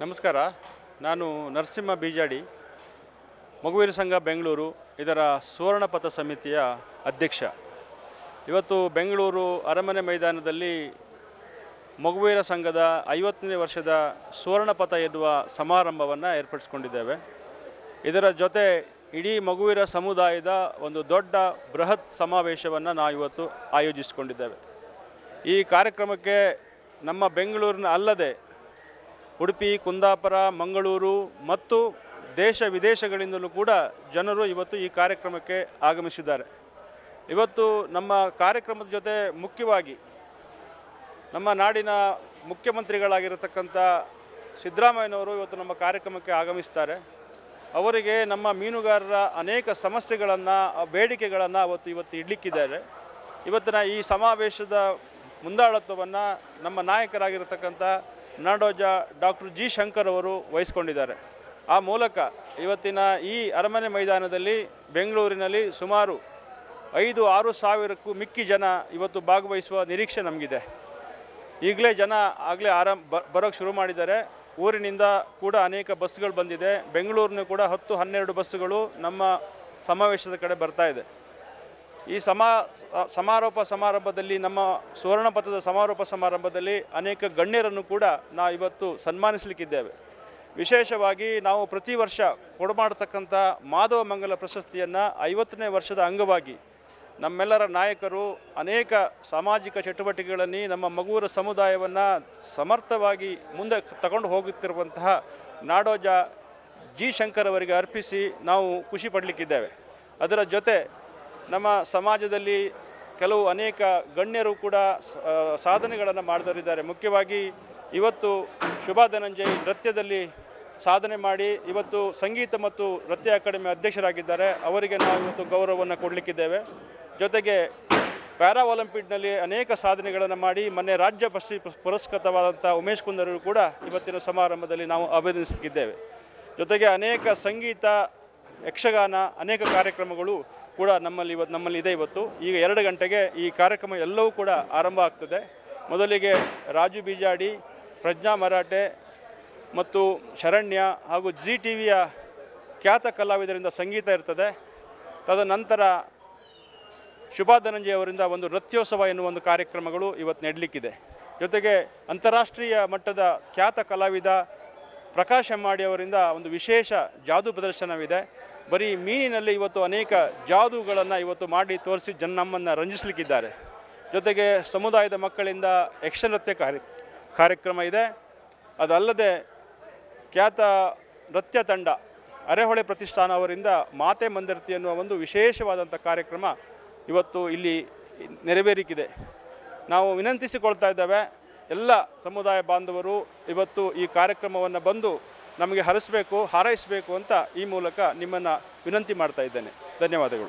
ನಮಸ್ಕಾರ. ನಾನು ನರಸಿಂಹ ಬೀಜಾಡಿ ಮಗುವೀರ ಸಂಘ ಬೆಂಗಳೂರು, ಇದರ ಸುವರ್ಣಪಥ ಸಮಿತಿಯ ಅಧ್ಯಕ್ಷ. ಇವತ್ತು ಬೆಂಗಳೂರು ಅರಮನೆ ಮೈದಾನದಲ್ಲಿ ಮಗುವೀರ ಸಂಘದ ಐವತ್ತನೇ ವರ್ಷದ ಸುವರ್ಣಪಥ ಎನ್ನುವ ಸಮಾರಂಭವನ್ನು ಏರ್ಪಡಿಸ್ಕೊಂಡಿದ್ದೇವೆ. ಇದರ ಜೊತೆ ಇಡೀ ಮಗುವೀರ ಸಮುದಾಯದ ಒಂದು ದೊಡ್ಡ ಬೃಹತ್ ಸಮಾವೇಶವನ್ನು ನಾವು ಇವತ್ತು ಆಯೋಜಿಸಿಕೊಂಡಿದ್ದೇವೆ. ಈ ಕಾರ್ಯಕ್ರಮಕ್ಕೆ ನಮ್ಮ ಬೆಂಗಳೂರಿನ ಅಲ್ಲದೆ ಉಡುಪಿ, ಕುಂದಾಪುರ, ಮಂಗಳೂರು ಮತ್ತು ದೇಶ ವಿದೇಶಗಳಿಂದಲೂ ಕೂಡ ಜನರು ಇವತ್ತು ಈ ಕಾರ್ಯಕ್ರಮಕ್ಕೆ ಆಗಮಿಸಿದ್ದಾರೆ. ಇವತ್ತು ನಮ್ಮ ಕಾರ್ಯಕ್ರಮದ ಜೊತೆ ಮುಖ್ಯವಾಗಿ ನಮ್ಮ ನಾಡಿನ ಮುಖ್ಯಮಂತ್ರಿಗಳಾಗಿರತಕ್ಕಂಥ ಸಿದ್ದರಾಮಯ್ಯನವರು ಇವತ್ತು ನಮ್ಮ ಕಾರ್ಯಕ್ರಮಕ್ಕೆ ಆಗಮಿಸ್ತಾರೆ. ಅವರಿಗೆ ನಮ್ಮ ಮೀನುಗಾರರ ಅನೇಕ ಸಮಸ್ಯೆಗಳನ್ನು, ಬೇಡಿಕೆಗಳನ್ನು ಅವತ್ತು ಇವತ್ತು ಇಡಲಿಕ್ಕಿದ್ದಾರೆ. ಇವತ್ತಿನ ಈ ಸಮಾವೇಶದ ಮುಂದಾಳತ್ವವನ್ನು ನಮ್ಮ ನಾಯಕರಾಗಿರತಕ್ಕಂಥ ನಾಡೋಜ ಡಾಕ್ಟರ್ ಜಿ ಶಂಕರ್ ಅವರು ವಹಿಸ್ಕೊಂಡಿದ್ದಾರೆ. ಆ ಮೂಲಕ ಇವತ್ತಿನ ಈ ಅರಮನೆ ಮೈದಾನದಲ್ಲಿ ಬೆಂಗಳೂರಿನಲ್ಲಿ ಸುಮಾರು ಐದು ಆರು ಸಾವಿರಕ್ಕೂ ಮಿಕ್ಕಿ ಜನ ಇವತ್ತು ಭಾಗವಹಿಸುವ ನಿರೀಕ್ಷೆ ನಮಗಿದೆ. ಈಗಲೇ ಜನ ಆಗಲೇ ಆರಾಮ್ ಬರೋಕ್ಕೆ ಶುರು ಮಾಡಿದ್ದಾರೆ. ಊರಿನಿಂದ ಕೂಡ ಅನೇಕ ಬಸ್ಗಳು ಬಂದಿದೆ. ಬೆಂಗಳೂರಿನ ಕೂಡ ಹತ್ತು ಹನ್ನೆರಡು ಬಸ್ಸುಗಳು ನಮ್ಮ ಸಮಾವೇಶದ ಕಡೆ ಬರ್ತಾ ಇದೆ. ಈ ಸಮಾ ಸಮಾರೋಪ ಸಮಾರಂಭದಲ್ಲಿ, ನಮ್ಮ ಸುವರ್ಣಪಥದ ಸಮಾರೋಪ ಸಮಾರಂಭದಲ್ಲಿ ಅನೇಕ ಗಣ್ಯರನ್ನು ಕೂಡ ನಾವು ಇವತ್ತು ಸನ್ಮಾನಿಸಲಿಕ್ಕಿದ್ದೇವೆ. ವಿಶೇಷವಾಗಿ ನಾವು ಪ್ರತಿ ವರ್ಷ ಕೊಡಮಾಡತಕ್ಕಂಥ ಮಾಧವ ಮಂಗಲ ಪ್ರಶಸ್ತಿಯನ್ನು ಐವತ್ತನೇ ವರ್ಷದ ಅಂಗವಾಗಿ ನಮ್ಮೆಲ್ಲರ ನಾಯಕರು ಅನೇಕ ಸಾಮಾಜಿಕ ಚಟುವಟಿಕೆಗಳಲ್ಲಿ ನಮ್ಮ ಮಗುವರ ಸಮುದಾಯವನ್ನು ಸಮರ್ಥವಾಗಿ ಮುಂದೆ ತಗೊಂಡು ಹೋಗುತ್ತಿರುವಂತಹ ನಾಡೋಜ ಜಿ ಶಂಕರ್ ಅವರಿಗೆ ಅರ್ಪಿಸಿ ನಾವು ಖುಷಿ ಪಡಲಿಕ್ಕಿದ್ದೇವೆ. ಅದರ ಜೊತೆ ನಮ್ಮ ಸಮಾಜದಲ್ಲಿ ಕೆಲವು ಅನೇಕ ಗಣ್ಯರು ಕೂಡ ಸಾಧನೆಗಳನ್ನು ಮಾಡಿದವರಿದ್ದಾರೆ. ಮುಖ್ಯವಾಗಿ ಇವತ್ತು ಶುಭಾ ಧನಂಜಯ್ ನೃತ್ಯದಲ್ಲಿ ಸಾಧನೆ ಮಾಡಿ, ಇವತ್ತು ಸಂಗೀತ ಮತ್ತು ನೃತ್ಯ ಅಕಾಡೆಮಿ ಅಧ್ಯಕ್ಷರಾಗಿದ್ದಾರೆ. ಅವರಿಗೆ ನಾವು ಇವತ್ತು ಗೌರವವನ್ನು ಕೊಡಲಿಕ್ಕಿದ್ದೇವೆ. ಜೊತೆಗೆ ಪ್ಯಾರಾ ಒಲಿಂಪಿಕ್ನಲ್ಲಿ ಅನೇಕ ಸಾಧನೆಗಳನ್ನು ಮಾಡಿ, ಮೊನ್ನೆ ರಾಜ್ಯ ಪ್ರಶಸ್ತಿ ಪುರಸ್ಕೃತವಾದಂಥ ಉಮೇಶ್ ಕುಂದರು ಕೂಡ ಇವತ್ತಿನ ಸಮಾರಂಭದಲ್ಲಿ ನಾವು ಅಭಿನಂದಿಸುತ್ತಿದ್ದೇವೆ ಜೊತೆಗೆ ಅನೇಕ ಸಂಗೀತ ಯಕ್ಷಗಾನ, ಅನೇಕ ಕಾರ್ಯಕ್ರಮಗಳು ಕೂಡ ನಮ್ಮಲ್ಲಿ ಇವತ್ತು ನಮ್ಮಲ್ಲಿ ಇದೆ ಇವತ್ತು. ಈಗ ಎರಡು ಗಂಟೆಗೆ ಈ ಕಾರ್ಯಕ್ರಮ ಎಲ್ಲವೂ ಕೂಡ ಆರಂಭ ಆಗ್ತದೆ. ಮೊದಲಿಗೆ ರಾಜು ಬೀಜಾಡಿ, ಪ್ರಜ್ಞಾ ಮರಾಠೆ ಮತ್ತು ಶರಣ್ಯ ಹಾಗೂ ಜಿ ಟಿ ವಿಯ ಖ್ಯಾತ ಕಲಾವಿದರಿಂದ ಸಂಗೀತ ಇರ್ತದೆ. ತದನಂತರ ಶುಭಾ ಧನಂಜಯ ಅವರಿಂದ ಒಂದು ನೃತ್ಯೋತ್ಸವ ಎನ್ನುವ ಒಂದು ಕಾರ್ಯಕ್ರಮಗಳು ಇವತ್ತು ನಡಲಿಕ್ಕಿದೆ. ಜೊತೆಗೆ ಅಂತಾರಾಷ್ಟ್ರೀಯ ಮಟ್ಟದ ಖ್ಯಾತ ಕಲಾವಿದ ಪ್ರಕಾಶ್ ಹೆಮ್ಮಾಡಿ ಅವರಿಂದ ಒಂದು ವಿಶೇಷ ಜಾದು ಪ್ರದರ್ಶನವಿದೆ. ಬರೀ ಮೀನಿನಲ್ಲಿ ಇವತ್ತು ಅನೇಕ ಜಾದುಗಳನ್ನು ಇವತ್ತು ಮಾಡಿ ತೋರಿಸಿ ಜನ ನಮ್ಮನ್ನು ರಂಜಿಸಲಿಕ್ಕಿದ್ದಾರೆ. ಜೊತೆಗೆ ಸಮುದಾಯದ ಮಕ್ಕಳಿಂದ ಯಕ್ಷನೃತ್ಯ ಕಾರ್ಯ, ಕಾರ್ಯಕ್ರಮ ಇದೆ. ಅದಲ್ಲದೆ ಖ್ಯಾತ ನೃತ್ಯ ತಂಡ ಅರೆಹೊಳೆ ಪ್ರತಿಷ್ಠಾನ ಅವರಿಂದ ಮಾತೆ ಮಂದಿರತಿ ಎನ್ನುವ ಒಂದು ವಿಶೇಷವಾದಂಥ ಕಾರ್ಯಕ್ರಮ ಇವತ್ತು ಇಲ್ಲಿ ನೆರವೇರಿಕಿದೆ. ನಾವು ವಿನಂತಿಸಿಕೊಳ್ತಾ ಇದ್ದೇವೆ ಎಲ್ಲ ಸಮುದಾಯ ಬಾಂಧವರು ಇವತ್ತು ಈ ಕಾರ್ಯಕ್ರಮವನ್ನು ಬಂದು ನಮಗೆ ಹರಿಸಬೇಕು ಹಾರೈಸಬೇಕು ಅಂತ ಈ ಮೂಲಕ ನಿಮ್ಮನ್ನು ವಿನಂತಿ ಮಾಡ್ತಾ ಇದ್ದೇನೆ. ಧನ್ಯವಾದಗಳು.